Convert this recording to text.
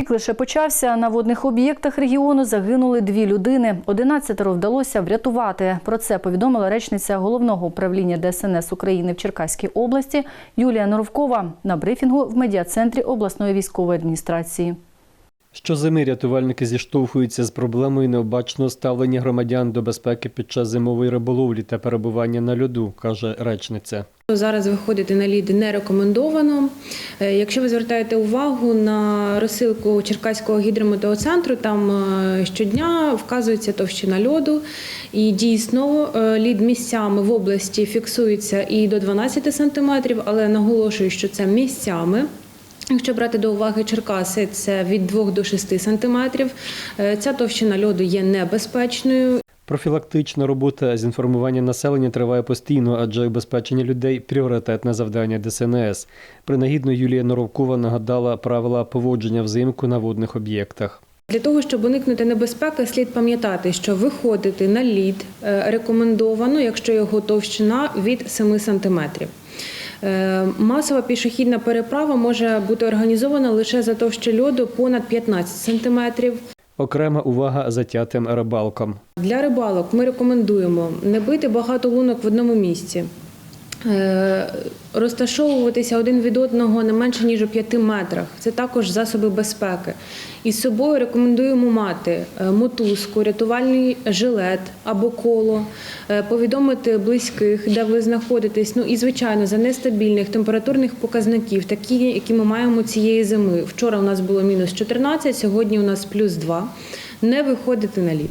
Рік лише почався. На водних об'єктах регіону загинули дві людини. Одинадцятеро вдалося врятувати. Про це повідомила речниця головного управління ДСНС України в Черкаській області Юлія Норовкова на брифінгу в медіа-центрі обласної військової адміністрації. Щозими рятувальники зіштовхуються з проблемою необачного ставлення громадян до безпеки під час зимової риболовлі та перебування на льоду, каже речниця. Зараз виходити на лід не рекомендовано. Е, Якщо ви звертаєте увагу на розсилку Черкаського гідрометеоцентру, там е, щодня вказується товщина льоду. І дійсно е, лід місцями в області фіксується і до 12 сантиметрів, але наголошую, що це місцями. Якщо брати до уваги Черкаси, це від 2 до 6 сантиметрів. Ця товщина льоду є небезпечною. Профілактична робота з інформування населення триває постійно, адже убезпечення людей пріоритетне завдання ДСНС. Принагідно Юлія Норовкова нагадала правила поводження взимку на водних об'єктах. Для того, щоб уникнути небезпеки, слід пам'ятати, що виходити на лід е, рекомендовано, якщо його товщина від 7 сантиметрів. Е, Масова пішохідна переправа може бути організована лише за товщі льоду понад 15 сантиметрів. Окрема увага затятим рибалкам. Для рибалок ми рекомендуємо не бити багато лунок в одному місці. Е, Розташовуватися один від одного не менше ніж у 5 метрах. Це також засоби безпеки. Із собою рекомендуємо мати е, мотузку, рятувальний жилет або коло, е, повідомити близьких, де ви знаходитесь. Ну і звичайно, за нестабільних температурних показників, такі, які ми маємо цієї зими. Вчора у нас було мінус 14, сьогодні у нас плюс 2. Не виходити на лід.